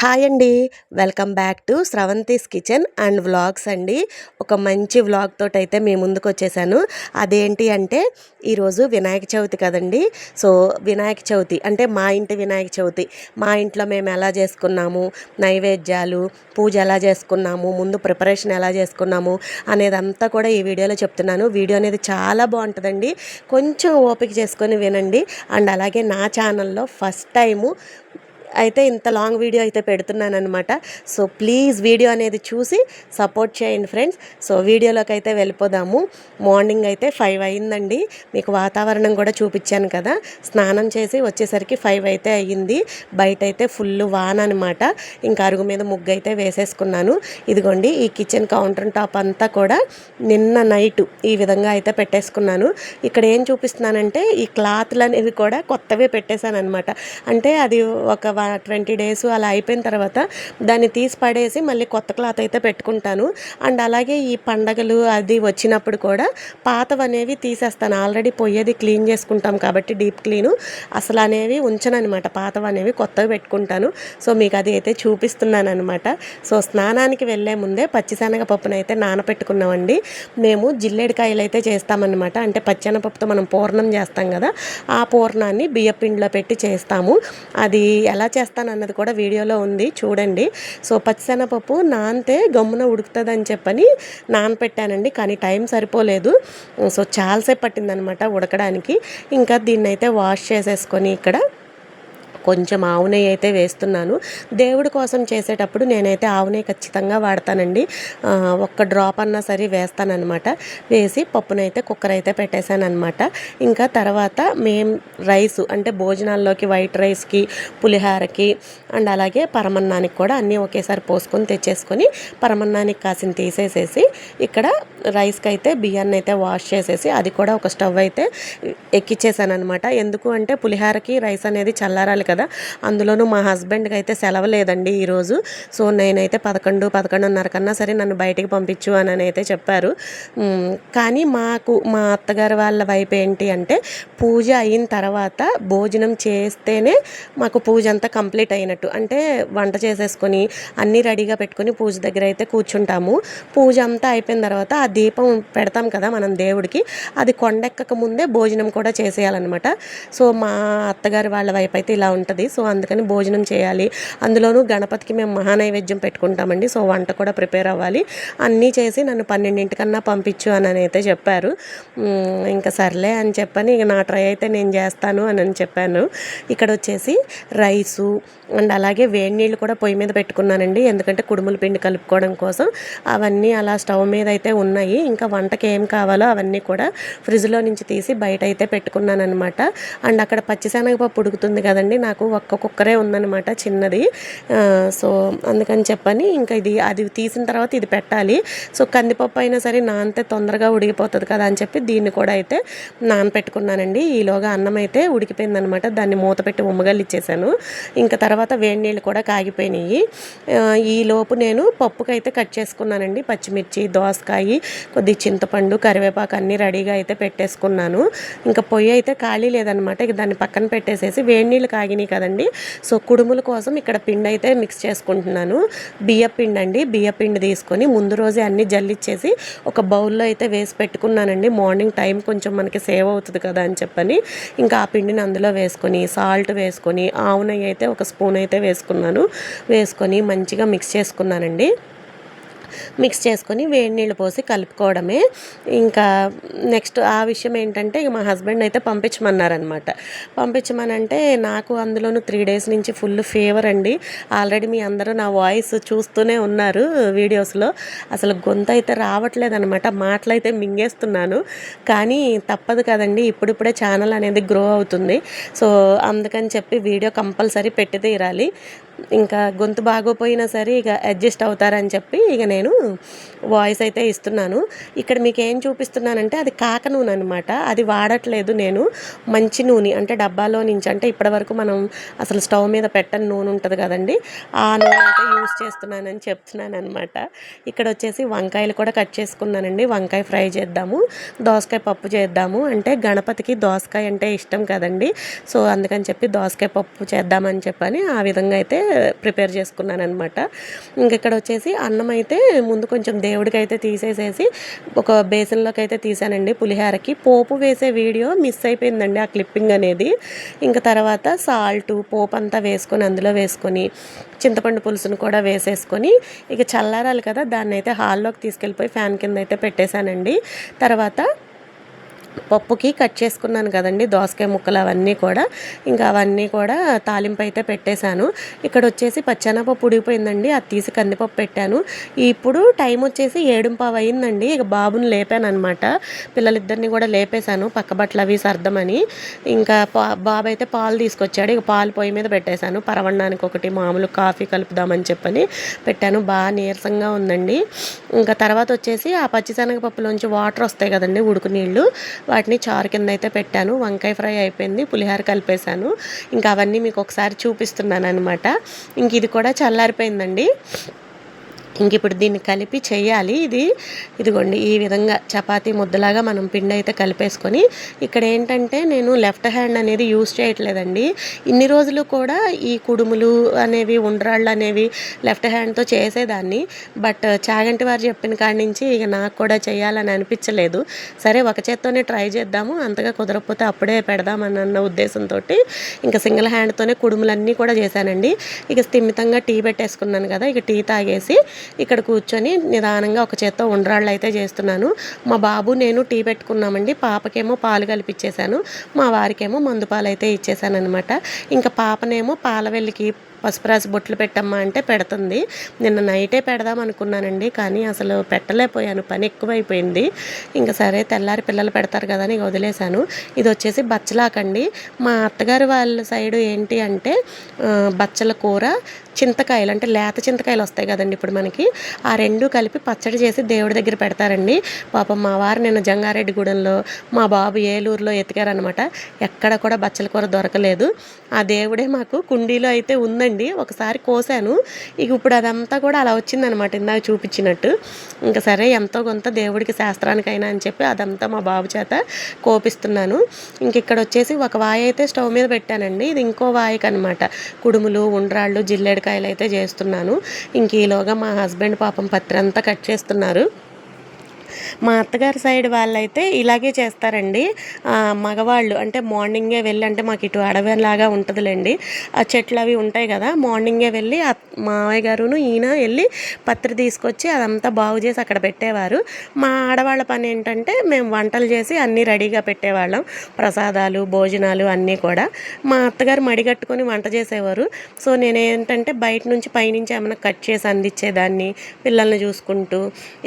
Hi అండి. Welcome back to Sravanthi's kitchen and vlogs అండి. ఒక మంచి వ్లాగ్ తోటి అయితే మీ ముందుకు వచ్చేసాను. అదేంటి అంటే ఈరోజు వినాయక చవితి కదండి. సో వినాయక చవితి అంటే మా ఇంటి వినాయక చవితి. మా ఇంట్లో మేము ఎలా చేసుకున్నాము నైవేద్యాలు పూజ ఎలా చేసుకున్నాము ముందు ప్రిపరేషన్ ఎలా చేసుకున్నాము అనేదంతా కూడా ఈ వీడియోలో చెప్తున్నాను. వీడియో అనేది చాలా బాగుంటుందండి. కొంచెం ఓపిక చేసుకొని వినండి. అండ్ అలాగే నా ఛానల్లో ఫస్ట్ టైము అయితే ఇంత లాంగ్ వీడియో అయితే పెడుతున్నాను అనమాట సో ప్లీజ్ వీడియో అనేది చూసి సపోర్ట్ చేయండి ఫ్రెండ్స్. సో వీడియోలోకి అయితే వెళ్ళిపోదాము. మార్నింగ్ అయితే ఫైవ్ అయిందండి. మీకు వాతావరణం కూడా చూపించాను కదా. స్నానం చేసి వచ్చేసరికి ఫైవ్ అయితే అయ్యింది. బయట అయితే ఫుల్ వాన్ అనమాట ఇంకా అరుగు మీద ముగ్గు అయితే వేసేసుకున్నాను. ఇదిగోండి ఈ కిచెన్ కౌంటర్ టాప్ అంతా కూడా నిన్న నైట్ ఈ విధంగా అయితే పెట్టేసుకున్నాను. ఇక్కడ ఏం చూపిస్తున్నానంటే ఈ క్లాత్లు అనేవి కూడా కొత్తవే పెట్టేశాను అనమాట అంటే అది ఒక ట్వంటీ డేస్ అలా అయిపోయిన తర్వాత దాన్ని తీసి పడేసి మళ్ళీ కొత్త క్లాత్ అయితే పెట్టుకుంటాను. అండ్ అలాగే ఈ పండగలు అది వచ్చినప్పుడు కూడా పాతవి అనేవి తీసేస్తాను. ఆల్రెడీ పొయ్యేది క్లీన్ చేసుకుంటాం కాబట్టి డీప్ క్లీను. అసలు అనేవి ఉంచను పాతవి అనేవి కొత్తవి పెట్టుకుంటాను. సో మీకు అది అయితే చూపిస్తున్నాను అనమాట సో స్నానానికి వెళ్ళే ముందే పచ్చిశనగ పప్పునైతే నానపెట్టుకున్నామండి. మేము జిల్లేడికాయలు అయితే చేస్తామన్నమాట. అంటే పచ్చెనపప్పుతో మనం పూర్ణం చేస్తాం కదా ఆ పూర్ణాన్ని బియ్యపిండిలో పెట్టి చేస్తాము. అది ఎలా చేస్తాను అన్నది కూడా వీడియోలో ఉంది. చూడండి. సో పచ్చిశనగపప్పు నానితే గమ్మున ఉడుకుతుంది అని చెప్పని నానపెట్టానండి. కానీ టైం సరిపోలేదు. సో చాలాసేపు పట్టిందనమాట ఉడకడానికి. ఇంకా దీన్నైతే వాష్ చేసేసుకొని ఇక్కడ కొంచెం ఆవు నెయ్యి అయితే వేస్తున్నాను. దేవుడి కోసం చేసేటప్పుడు నేనైతే ఆవు నెయ్యి ఖచ్చితంగా వాడతానండి. ఒక్క డ్రాప్ అన్నా సరే వేస్తానమాట వేసి పప్పునైతే కుక్కర్ అయితే పెట్టేశానమాట ఇంకా తర్వాత మేం రైస్ అంటే భోజనాల్లోకి వైట్ రైస్కి పులిహారకి అండ్ అలాగే పరమన్నానికి కూడా అన్నీ ఒకేసారి పోసుకొని తెచ్చేసుకొని పరమన్నానికి కాసిన తీసేసేసి ఇక్కడ రైస్కి అయితే బియ్యాన్ని అయితే వాష్ చేసేసి అది కూడా ఒక స్టవ్ అయితే ఎక్కిచ్చేసాను అనమాట ఎందుకు అంటే పులిహారకి రైస్ అనేది చల్లారాలి కదా. కదా. అందులోనూ మా హస్బెండ్కి అయితే సెలవు లేదండి ఈరోజు. సో నేనైతే పదకొండు పదకొండున్నర కన్నా సరే నన్ను బయటికి పంపించు అని అయితే చెప్పారు. కానీ మాకు మా అత్తగారు వాళ్ళ వైపు ఏంటి అంటే పూజ అయిన తర్వాత భోజనం చేస్తేనే మాకు పూజ అంతా కంప్లీట్ అయినట్టు. అంటే వంట చేసేసుకొని అన్నీ రెడీగా పెట్టుకొని పూజ దగ్గర అయితే కూర్చుంటాము. పూజ అంతా అయిపోయిన తర్వాత ఆ దీపం పెడతాం కదా మనం దేవుడికి. అది కొండెక్కక ముందే భోజనం కూడా చేసేయాలన్నమాట. సో మా అత్తగారు వాళ్ళ వైపు అయితే ఇలా ఉంటుంది. ఉంటుంది. సో అందుకని భోజనం చేయాలి. అందులోనూ గణపతికి మేము మహానైవేద్యం పెట్టుకుంటామండి. సో వంట కూడా ప్రిపేర్ అవ్వాలి. అన్నీ చేసి నన్ను పన్నెండింటికన్నా పంపించు అని అయితే చెప్పారు ఇంకా సర్లే అని చెప్పని ఇక నా ట్రై అయితే నేను చేస్తాను అని అని చెప్పాను. ఇక్కడ వచ్చేసి రైసు అండ్ అలాగే వేడి నీళ్ళు కూడా పొయ్యి మీద పెట్టుకున్నానండి. ఎందుకంటే కుడుముల పిండి కలుపుకోవడం కోసం అవన్నీ అలా స్టవ్ మీద అయితే ఉన్నాయి. ఇంకా వంటకి ఏం కావాలో అవన్నీ కూడా ఫ్రిడ్జ్లో నుంచి తీసి బయట అయితే పెట్టుకున్నాను అనమాట అండ్ అక్కడ పచ్చిశనగపప్పు ఉడుకుతుంది కదండి నాకు నాకు ఒక్క కుక్కరే ఉందన్నమాట చిన్నది. సో అందుకని చెప్పని ఇంకా ఇది అది తీసిన తర్వాత ఇది పెట్టాలి. సో కందిపప్పు అయినా సరే నానితే తొందరగా ఉడికిపోతుంది కదా అని చెప్పి దీన్ని కూడా అయితే నానపెట్టుకున్నానండి. ఈలోగా అన్నం అయితే ఉడికిపోయిందనమాట దాన్ని మూత పెట్టి ఉమ్మగల్లు ఇచ్చేసాను. ఇంకా తర్వాత వేడి నీళ్ళు కూడా కాగిపోయినాయి. ఈలోపు నేను పప్పుకైతే కట్ చేసుకున్నానండి. పచ్చిమిర్చి దోసకాయ కొద్ది చింతపండు కరివేపాకు అన్నీ రెడీగా అయితే పెట్టేసుకున్నాను. ఇంకా పొయ్యి అయితే ఖాళీ లేదనమాట ఇక దాన్ని పక్కన పెట్టేసేసి వేడి నీళ్ళు కాగినాయి. కదండి. సో కుడుముల కోసం ఇక్కడ పిండి అయితే మిక్స్ చేసుకుంటున్నాను. బియ్య పిండి అండి. బియ్యపిండి తీసుకొని ముందు రోజే అన్ని జల్లిచ్చేసి ఒక బౌల్లో అయితే వేసి పెట్టుకున్నానండి. మార్నింగ్ టైం కొంచెం మనకి సేవ్ అవుతుంది కదా అని చెప్పని. ఇంకా ఆ పిండిని అందులో వేసుకొని సాల్ట్ వేసుకొని ఆవు నెయ్యి అయితే ఒక స్పూన్ అయితే వేసుకున్నాను. వేసుకొని మంచిగా మిక్స్ చేసుకున్నానండి. మిక్స్ చేసుకొని వేడి నీళ్ళు పోసి కలుపుకోవడమే. ఇంకా నెక్స్ట్ ఆ విషయం ఏంటంటే ఇక మా హస్బెండ్ అయితే పంపించమన్నారనమాట. పంపించమనంటే నాకు అందులోనూ త్రీ డేస్ నుంచి ఫుల్ ఫీవర్ అండి. ఆల్రెడీ మీ అందరూ నా వాయిస్ చూస్తూనే ఉన్నారు వీడియోస్లో. అసలు గొంత అయితే రావట్లేదు అనమాట మాటలు అయితే మింగేస్తున్నాను. కానీ తప్పదు కదండి ఇప్పుడిప్పుడే ఛానల్ అనేది గ్రో అవుతుంది. సో అందుకని చెప్పి వీడియో కంపల్సరీ పెట్టి తీరాలి. ఇంకా గొంతు బాగోపోయినా సరే ఇక అడ్జస్ట్ అవుతారని చెప్పి ఇక నేను వాయిస్ అయితే ఇస్తున్నాను. ఇక్కడ మీకు ఏం చూపిస్తున్నానంటే అది కాక నూనె అనమాట అది వాడట్లేదు నేను. మంచి నూనె అంటే డబ్బాలో నుంచి అంటే ఇప్పటివరకు మనం అసలు స్టవ్ మీద పెట్టని నూనె ఉంటుంది కదండి. ఆ నూనె అయితే యూస్ చేస్తున్నానని చెప్తున్నాను అనమాట ఇక్కడ వచ్చేసి వంకాయలు కూడా కట్ చేసుకున్నానండి. వంకాయ ఫ్రై చేద్దాము. దోసకాయ పప్పు చేద్దాము. అంటే గణపతికి దోసకాయ అంటే ఇష్టం కదండి. సో అందుకని చెప్పి దోసకాయ పప్పు చేద్దామని చెప్పని ఆ విధంగా అయితే ప్రిపేర్ చేసుకున్నాను అనమాట ఇక్కడ వచ్చేసి అన్నం అయితే ముందు కొంచెం దేవుడికి అయితే తీసేసేసి ఒక బేసన్లోకి అయితే తీసానండి పులిహోరకి. పోపు వేసే వీడియో మిస్ అయిపోయిందండి ఆ క్లిప్పింగ్ అనేది. ఇంకా తర్వాత సాల్ట్ పోపు అంతా వేసుకొని అందులో వేసుకొని చింతపండు పులుసును కూడా వేసేసుకొని ఇక చల్లారాలి కదా దాన్ని అయితే హాల్లోకి తీసుకెళ్ళిపోయి ఫ్యాన్ కింద అయితే పెట్టేశానండి. తర్వాత పప్పుకి కట్ చేసుకున్నాను కదండి దోసకాయ ముక్కలు అవన్నీ కూడా. ఇంకా అవన్నీ కూడా తాలింపు అయితే పెట్టేశాను. ఇక్కడ వచ్చేసి పచ్చెనపప్పు ఉడిగిపోయిందండి అది తీసి కందిపప్పు పెట్టాను. ఇప్పుడు టైం వచ్చేసి ఏడుంపావు అయిందండి ఇక బాబుని లేపాను అనమాట పిల్లలిద్దరిని కూడా లేపేశాను పక్క బట్టలు అవి సర్దమని. ఇంకా పా బాబు అయితే పాలు తీసుకొచ్చాడు ఇక పాలు పొయ్యి మీద పెట్టేశాను. పరవడానికి ఒకటి మామూలు కాఫీ కలుపుదామని చెప్పని పెట్టాను బాగా నీరసంగా ఉందండి. ఇంకా తర్వాత వచ్చేసి ఆ పచ్చిశనగపప్పులోంచి వాటర్ వస్తాయి కదండి ఉడుకు నీళ్ళు. వాటిని చారు కింద అయితే పెట్టాను. వంకాయ ఫ్రై అయిపోయింది. పులిహోర కలిపేశాను. ఇంకా అవన్నీ మీకు ఒకసారి చూపిస్తున్నాను అనమాట ఇంక ఇది కూడా చల్లారిపోయిందండి. ఇంక ఇప్పుడు దీన్ని కలిపి చేయాలి. ఇది ఇదిగోండి ఈ విధంగా చపాతీ ముద్దలాగా మనం పిండి అయితే కలిపేసుకొని ఇక్కడ ఏంటంటే నేను లెఫ్ట్ హ్యాండ్ అనేది యూస్ చేయట్లేదండి. ఇన్ని రోజులు కూడా ఈ కుడుములు అనేవి ఉండ్రాళ్ళు అనేవి లెఫ్ట్ హ్యాండ్తో చేసేదాన్ని. బట్ చాగంటి వారు చెప్పిన కాడి నుంచి ఇక నాకు కూడా చేయాలని అనిపించలేదు. సరే ఒక చేత్తోనే ట్రై చేద్దాము. అంతగా కుదరకపోతే అప్పుడే పెడదామని అన్న ఉద్దేశంతో ఇంకా సింగిల్ హ్యాండ్తోనే కుడుములన్నీ కూడా చేశానండి. ఇక స్థిమితంగా టీ పెట్టేసుకున్నాను కదా ఇక టీ తాగేసి ఇక్కడ కూర్చొని నిదానంగా ఒక చేత్తో ఉండ్రాళ్ళు అయితే చేస్తున్నాను. మా బాబు నేను టీ పెట్టుకున్నామండి. పాపకేమో పాలు కలిపిచ్చేసాను మా వారికేమో మందు పాలు అయితే ఇచ్చేసాను అనమాట ఇంకా పాపనేమో పాలవెల్లికి పసుపురాసి బొట్లు పెట్టమ్మా అంటే పెడుతుంది. నిన్న నైటే పెడదాం అనుకున్నానండి కానీ అసలు పెట్టలేకపోయాను. పని ఎక్కువైపోయింది. ఇంకా సరే తెల్లారి పిల్లలు పెడతారు కదా అని వదిలేశాను. ఇది వచ్చేసి బచ్చలాకండి. మా అత్తగారు వాళ్ళ సైడు ఏంటి అంటే బచ్చల కూర చింతకాయలు అంటే లేత చింతకాయలు వస్తాయి కదండి ఇప్పుడు మనకి. ఆ రెండు కలిపి పచ్చడి చేసి దేవుడి దగ్గర పెడతారండి. పాపం మా వారు నిన్న జంగారెడ్డిగూడెంలో మా బాబు ఏలూరులో ఎతికారనమాట ఎక్కడ కూడా బచ్చల కూర దొరకలేదు. ఆ దేవుడే మాకు కుండీలో అయితే ఉందండి. ఒకసారి కోసాను. ఇక ఇప్పుడు అదంతా కూడా అలా వచ్చిందనమాట ఇందాక చూపించినట్టు. ఇంకా సరే ఎంతో కొంత దేవుడికి శాస్త్రానికైనా అని చెప్పి అదంతా మా బాబు చేత కోపిస్తున్నాను. ఇంక ఇక్కడ వచ్చేసి ఒక వాయి అయితే స్టవ్ మీద పెట్టానండి. ఇది ఇంకో వాయికి అనమాట కుడుములు ఉండ్రాళ్ళు జిల్లేడు కాయలు అయితే చేస్తున్నాను. ఇంక ఈలోగా మా హస్బెండ్ పాపం పత్రి అంతా కట్ చేస్తున్నారు. మా అత్తగారి సైడ్ వాళ్ళైతే ఇలాగే చేస్తారండి. మగవాళ్ళు అంటే మార్నింగే వెళ్ళి అంటే మాకు ఇటు అడవిలాగా ఉంటుందిలేండి. ఆ చెట్లు అవి ఉంటాయి కదా మార్నింగే వెళ్ళి మావయ్య గారును ఈయన వెళ్ళి పత్రి తీసుకొచ్చి అదంతా బాగు చేసి అక్కడ పెట్టేవారు. మా ఆడవాళ్ళ పని ఏంటంటే మేము వంటలు చేసి అన్నీ రెడీగా పెట్టేవాళ్ళం. ప్రసాదాలు భోజనాలు అన్నీ కూడా. మా అత్తగారు మడిగట్టుకొని వంట చేసేవారు. సో నేను ఏంటంటే బయట నుంచి పైనుంచి ఏమైనా కట్ చేసి అందించేదాన్ని పిల్లల్ని చూసుకుంటూ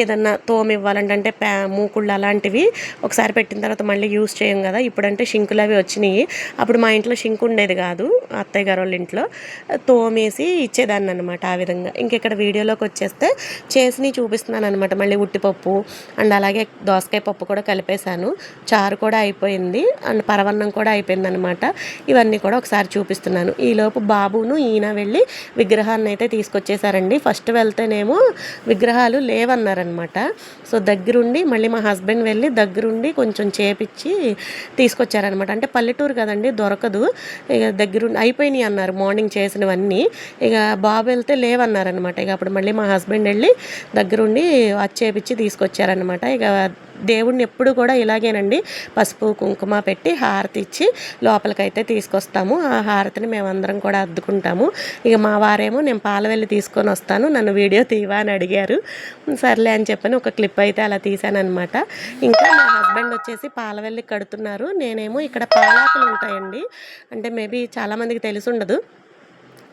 ఏదన్నా తోమివ్వాలంటే అంటే ప్యా మూకుళ్ళు అలాంటివి ఒకసారి పెట్టిన తర్వాత మళ్ళీ యూస్ చేయం కదా. ఇప్పుడంటే షింకులు అవి వచ్చినాయి. అప్పుడు మా ఇంట్లో షింక్ ఉండేది కాదు అత్తయ్య గారు వాళ్ళ ఇంట్లో. తోమేసి ఇచ్చేదాన్ని అనమాట ఆ విధంగా. ఇంకెక్కడ వీడియోలోకి వచ్చేస్తే చేసినవి చూపిస్తున్నాను అనమాట మళ్ళీ ఉట్టిపప్పు అండ్ అలాగే దోసకాయ పప్పు కూడా కలిపేశాను. చారు కూడా అయిపోయింది అండ్ పరవన్నం కూడా అయిపోయింది అనమాట ఇవన్నీ కూడా ఒకసారి చూపిస్తున్నాను. ఈలోపు బాబును ఈయన వెళ్ళి విగ్రహాన్ని అయితే తీసుకొచ్చేసారండి ఫస్ట్ వెళ్తేనేమో విగ్రహాలు లేవన్నారనమాట. సో దగ్గర దగ్గరుండి మళ్ళీ మా హస్బెండ్ వెళ్ళి దగ్గరుండి కొంచెం చేపించి తీసుకొచ్చారనమాట. అంటే పల్లెటూరు కదండి దొరకదు. ఇక దగ్గరుండి అయిపోయినాయి అన్నారు మార్నింగ్ చేసినవన్నీ. ఇక బాబు వెళ్తే లేవన్నారనమాట. ఇక అప్పుడు మళ్ళీ మా హస్బెండ్ వెళ్ళి దగ్గరుండి వచ్చి చేపించి తీసుకొచ్చారనమాట. ఇక దేవుడిని ఎప్పుడు కూడా ఇలాగేనండి. పసుపు కుంకుమ పెట్టి హారతి ఇచ్చి లోపలికైతే తీసుకొస్తాము. ఆ హారతిని మేమందరం కూడా అద్దుకుంటాము. ఇక మా వారేమో నేను పాలవెల్లి తీసుకొని వస్తాను నన్ను వీడియో తీవా అని అడిగారు. సర్లే అని చెప్పని ఒక క్లిప్ అయితే అలా తీశానమాట ఇంకా మా హస్బెండ్ వచ్చేసి పాలవెల్లి కడుతున్నారు. నేనేమో ఇక్కడ పాలాకులు ఉంటాయండి. అంటే మేబీ చాలామందికి తెలిసి ఉండదు.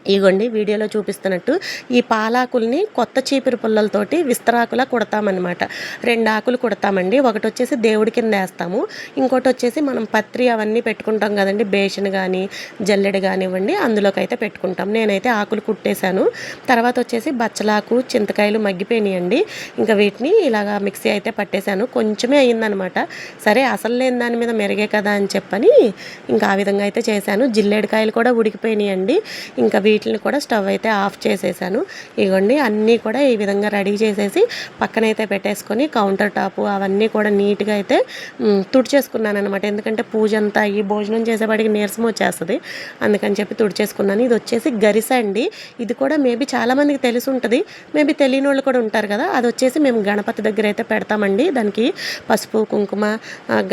ఇగోండి వీడియోలో చూపిస్తున్నట్టు ఈ పాలాకుల్ని కొత్త చీపిరి పుల్లలతోటి విస్తరాకులా కుడతామన్నమాట. రెండు ఆకులు కుడతామండి. ఒకటి వచ్చేసి దేవుడి కింద వేస్తాము. ఇంకోటి వచ్చేసి మనం పత్రి అవన్నీ పెట్టుకుంటాం కదండి. బేషన్ కానీ జల్లెడ కానివ్వండి అందులోకి అయితే పెట్టుకుంటాం. నేనైతే ఆకులు కుట్టేశాను. తర్వాత వచ్చేసి బచ్చలాకు చింతకాయలు మగ్గిపోయినాయండి. ఇంకా వీటిని ఇలాగా మిక్సీ అయితే పట్టేశాను. కొంచెమే అయ్యిందనమాట సరే అసలు లేని దాని మీద మెరుగే కదా అని చెప్పని ఇంకా ఆ విధంగా అయితే చేశాను. జిల్లేడికాయలు కూడా ఉడికిపోయినాయండి. ఇంకా వీటిని కూడా స్టవ్ అయితే ఆఫ్ చేసేసాను. ఇగోండి అన్నీ కూడా ఈ విధంగా రెడీ చేసేసి పక్కనైతే పెట్టేసుకొని కౌంటర్ టాప్ అవన్నీ కూడా నీట్గా అయితే తుడిచేసుకున్నాను అనమాట ఎందుకంటే పూజ అంతా అయ్యి భోజనం చేసేవాడికి నీరసం వచ్చేస్తుంది. అందుకని చెప్పి తుడిచేసుకున్నాను. ఇది వచ్చేసి గరిస అండి. ఇది కూడా మేబీ చాలామందికి తెలిసి ఉంటుంది. మేబీ తెలియని వాళ్ళు కూడా ఉంటారు కదా అది వచ్చేసి మేము గణపతి దగ్గర అయితే పెడతామండి. దానికి పసుపు కుంకుమ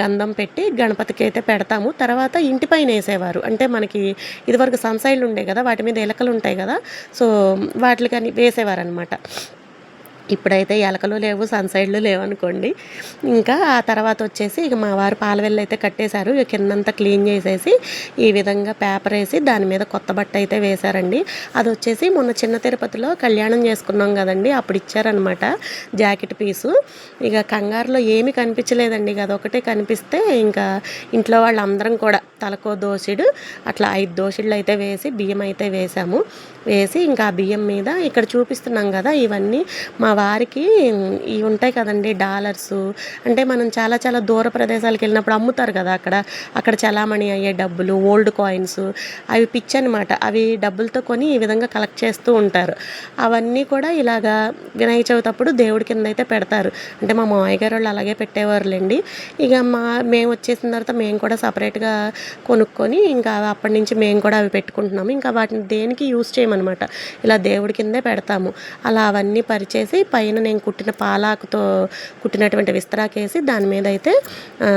గంధం పెట్టి గణపతికి అయితే పెడతాము. తర్వాత ఇంటి పైన వేసేవారు. అంటే మనకి ఇదివరకు సన్సైడ్లు ఉండే కదా వాటి మీద ఎలకలు ఉంటాయి కదా సో వాటికి అని వేసేవారు అనమాట ఇప్పుడైతే ఎలకలు లేవు సన్సైడ్లు లేవు అనుకోండి. ఇంకా ఆ తర్వాత వచ్చేసి ఇక మా వారు పాలవెల్లు అయితే కట్టేశారు. ఇక కిందంతా క్లీన్ చేసేసి ఈ విధంగా పేపర్ వేసి దాని మీద కొత్త బట్ట అయితే వేశారండి. అది వచ్చేసి మొన్న చిన్న తిరుపతిలో కళ్యాణం చేసుకున్నాం కదండి. అప్పుడు ఇచ్చారనమాట జాకెట్ పీసు. ఇక కంగారులో ఏమీ కనిపించలేదండి. ఇక అదొకటే కనిపిస్తే ఇంకా ఇంట్లో వాళ్ళందరం కూడా తలకో దోసిడు అట్లా ఐదు దోసిళ్ళు అయితే వేసి బియ్యం అయితే వేసాము. వేసి ఇంకా ఆ బియ్యం మీద ఇక్కడ చూపిస్తున్నాం కదా ఇవన్నీ మా వారికి ఇవి ఉంటాయి కదండి డాలర్స్. అంటే మనం చాలా చాలా దూర ప్రదేశాలకు వెళ్ళినప్పుడు అమ్ముతారు కదా అక్కడ. అక్కడ చలామణి అయ్యే డబ్బులు ఓల్డ్ కాయిన్స్ అవి పిచ్ అనమాట అవి డబ్బులతో కొని ఈ విధంగా కలెక్ట్ చేస్తూ ఉంటారు. అవన్నీ కూడా ఇలాగా వినాయక చవితి అప్పుడు దేవుడి కింద అయితే పెడతారు. అంటే మా మామయ్య గారు వాళ్ళు అలాగే పెట్టేవారులేండి. ఇక మా మేము వచ్చేసిన తర్వాత మేము కూడా సపరేట్గా కొనుక్కొని ఇంకా అప్పటి నుంచి మేము కూడా అవి పెట్టుకుంటున్నాము. ఇంకా వాటిని దేనికి యూస్ చేయమన్నమాట. ఇలా దేవుడి కిందే పెడతాము. అలా అవన్నీ పరిచేసి పైన నేను కుట్టిన పాలాకుతో కుట్టినటువంటి విస్తరాకేసి దాని మీద అయితే ఆ,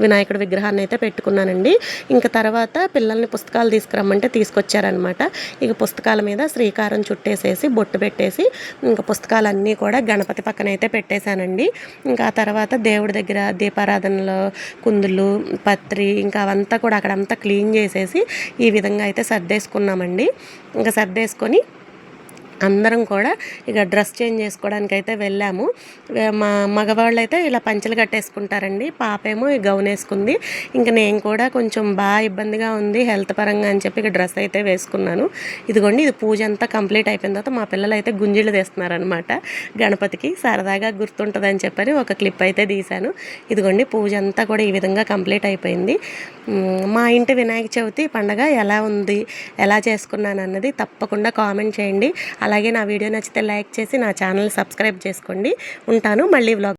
వినాయకుడి విగ్రహాన్ని అయితే పెట్టుకున్నానండి. ఇంకా తర్వాత పిల్లల్ని పుస్తకాలు తీసుకురమ్మంటే తీసుకొచ్చారనమాట ఇక పుస్తకాల మీద శ్రీకారం చుట్టేసేసి బొట్టు పెట్టేసి ఇంకా పుస్తకాలన్నీ కూడా గణపతి పక్కన అయితే పెట్టేశానండి. ఇంకా ఆ తర్వాత దేవుడి దగ్గర దీపారాధనలో కుందులు పత్రి ఇంకా అవంతా కూడా అక్కడంతా క్లీన్ చేసేసి ఈ విధంగా అయితే సర్దేసుకున్నామండి. ఇంకా సర్దేసుకొని అందరం కూడా ఇక డ్రెస్ చేంజ్ చేసుకోవడానికి అయితే వెళ్ళాము మా మగవాళ్ళు అయితే ఇలా పంచలు కట్టేసుకుంటారండి. పాప ఏమో ఈ గౌన్ వేసుకుంది. ఇంకా నేను కూడా కొంచెం బాగా ఇబ్బందిగా ఉంది హెల్త్ పరంగా అని చెప్పి ఇక డ్రెస్ అయితే వేసుకున్నాను. ఇదిగోండి ఇది పూజ అంతా కంప్లీట్ అయిపోయిన తర్వాత మా పిల్లలు అయితే గుంజిళ్ళు తీస్తున్నారనమాట గణపతికి సరదాగా గుర్తుంటుందని చెప్పని ఒక క్లిప్ అయితే తీశాను. ఇదిగోండి పూజ అంతా కూడా ఈ విధంగా కంప్లీట్ అయిపోయింది. మా ఇంటి వినాయక చవితి పండగ ఎలా ఉంది ఎలా చేసుకున్నాను అన్నది తప్పకుండా కామెంట్ చేయండి. అలా అలాగే నా వీడియో నచ్చితే లైక్ చేసి నా ఛానల్ సబ్స్క్రైబ్ చేసుకోండి. ఉంటాను. మళ్ళీ వ్లాగ్